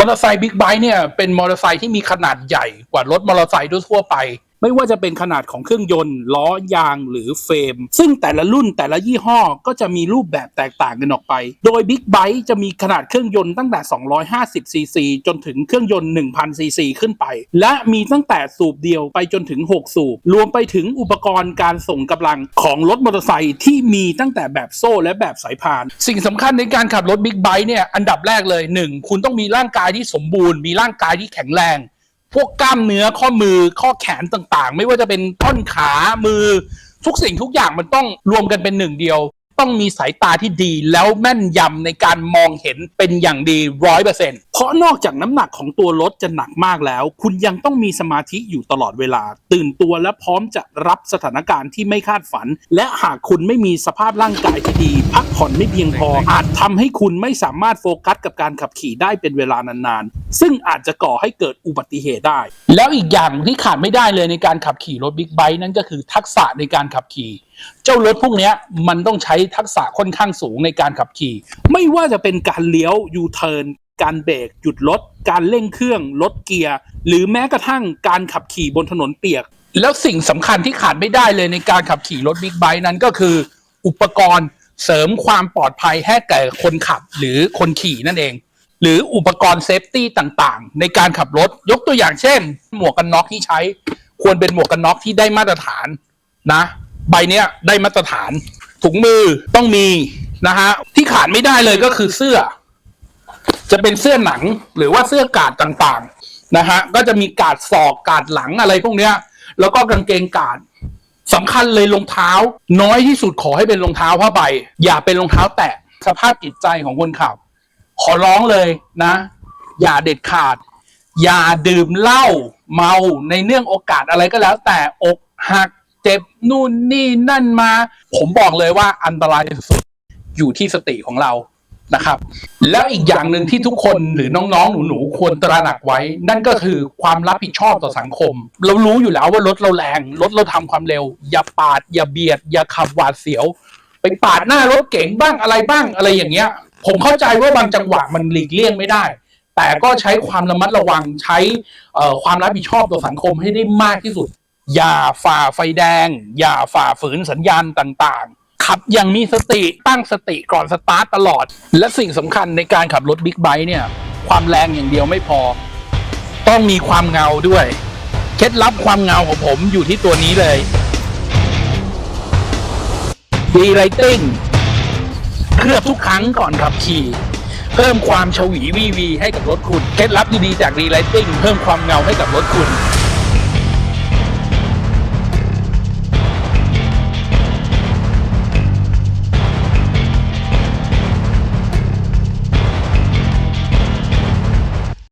มอเตอร์ไซค์บิ๊กไบค์เนี่ยเป็นมอเตอร์ไซค์ที่มีขนาดใหญ่กว่ารถมอเตอร์ไซค์ทั่วไป ไม่ว่าจะเป็นขนาดของเครื่องยนต์ ล้อยางหรือเฟรม ซึ่งแต่ละรุ่นแต่ละยี่ห้อก็จะมีรูปแบบแตกต่างกันออกไป โดยบิ๊กไบค์จะมีขนาดเครื่องยนต์ตั้งแต่ 250 ซีซี จนถึงเครื่องยนต์ 1,000 ซีซีขึ้นไป และมีตั้งแต่สูบเดียวไปจนถึง 6 สูบ รวมไปถึงอุปกรณ์การส่งกำลังของรถมอเตอร์ไซค์ที่มีตั้งแต่แบบโซ่และแบบสายพาน สิ่งสำคัญในการขับรถบิ๊กไบค์เนี่ยอันดับแรกเลยหนึ่งคุณต้องมีร่างกายที่สมบูรณ์ มีร่างกายที่แข็งแรง พวกกล้ามเนื้อข้อมือข้อแขนต่าง ๆ ไม่ว่าจะเป็นท่อนขามือทุกสิ่งทุกอย่างมันต้องรวมกันเป็นหนึ่งเดียว ต้องมีสายตาที่ดี แล้วแม่นยำในการมองเห็นเป็นอย่างดีร้อยเปอร์เซ็นต์เพราะนอกจากน้ำหนักของตัวรถจะหนักมากแล้ว คุณยังต้องมีสมาธิอยู่ตลอดเวลา ตื่นตัวและพร้อมจะรับสถานการณ์ที่ไม่คาดฝัน และหากคุณไม่มีสภาพร่างกายที่ดี พักผ่อนไม่เพียงพอ อาจทำให้คุณไม่สามารถโฟกัสกับการขับขี่ได้เป็นเวลานานๆ ซึ่งอาจจะก่อให้เกิดอุบัติเหตุได้ แล้วอีกอย่างที่ขาดไม่ได้เลยในการขับขี่รถบิ๊กไบค์นั่นก็คือทักษะในการขับขี่ เจ้ารถพวกนี้มันต้องใช้ทักษะค่อนข้างสูงในการขับขี่ ไม่ว่าจะเป็นการเลี้ยวยูเทิร์นการเบรกหยุดรถการเร่งเครื่องลดเกียร์ หรือแม้กระทั่งการขับขี่บนถนนเปียก แล้วสิ่งสำคัญที่ขาดไม่ได้เลยในการขับขี่รถบิ๊กไบค์นั้นก็คือ อุปกรณ์เสริมความปลอดภัยให้แก่คนขับหรือคนขี่นั่นเอง หรืออุปกรณ์เซฟตี้ต่างๆ ในการขับรถยกตัวอย่างเช่น หมวกกันน็อกที่ใช้ ควรเป็นหมวกกันน็อกที่ได้มาตรฐานนะ ใบเนี้ยได้มาตรฐาน ถุงมือต้องมีนะฮะที่ขาดไม่ได้เลยก็คือเสื้อ จะเป็นเสื้อหนังหรือว่าเสื้อกาดต่างๆนะฮะก็จะมีกาดศอกกาดหลังอะไรพวกเนี้ย แล้วก็กางเกงกาดสำคัญเลยรองเท้า น้อยที่สุดขอให้เป็นรองเท้าผ้าใบ อย่าเป็นรองเท้าแตะสภาพจิตใจของคนขับ ขอร้องเลยนะ อย่าเด็ดขาด อย่าดื่มเหล้าเมาในเนื่องโอกาสอะไรก็แล้ว แต่อกหัก เจ็บนู่นนี่นั่นมา ผมบอกเลยว่าอันตรายสุดอยู่ที่สติของเรานะครับ แล้วอีกอย่างหนึ่งที่ทุกคนหรือน้องๆ หนูๆ ควรตระหนักไว้ นั่นก็คือความรับผิดชอบต่อสังคม เรารู้อยู่แล้วว่ารถเราแรงรถเราทำความเร็ว อย่าปาด อย่าเบียด อย่าขับหวาดเสียว ไปปาดหน้ารถเก๋งบ้างอะไรบ้างอะไรอย่างเงี้ย ผมเข้าใจว่าบางจังหวะมันหลีกเลี่ยงไม่ได้ แต่ก็ใช้ความระมัดระวังใช้ความรับผิดชอบต่อสังคมให้ได้มากที่สุด อย่าฝ่าไฟแดง อย่าฝ่าฝืนสัญญาณต่างๆ ขับอย่างมีสติตั้งสติก่อนสตาร์ทตลอด และสิ่งสำคัญในการขับรถบิ๊กไบค์เนี่ย ความแรงอย่างเดียวไม่พอ ต้องมีความเงาด้วย เคล็ดลับความเงาของผมอยู่ที่ตัวนี้เลยดีไ i ติ้งเคลือบทุกครั้งก่อนขับขี่ เพิ่มความชวีวีวีให้กับรถคุณ เคล็ดลับดีๆจากดีไ i ติ้งเพิ่มความเงาให้กับรถคุณ